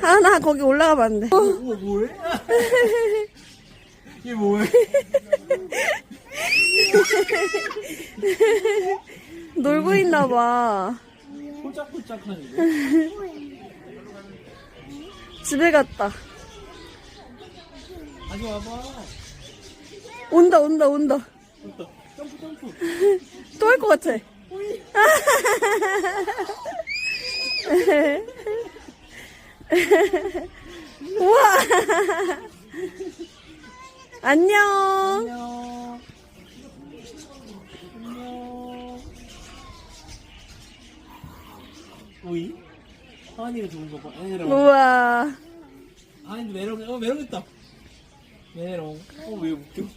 하나 거기 올라가 봤는데. 어, 뭐해? 이게 뭐해? 놀고 있나 봐. 홀짝홀짝하는데? 집에 갔다. 다시 와봐. 온다 온다 온다. 점프 점프. 또 할 것 같아. 우와. 안녕. 안녕. 안녕. 오이? 하은이가 좋은 거 봐. 메롱. 우와. 하은이도 메롱. 어 메롱 있다. 메롱. 어 왜 웃겨?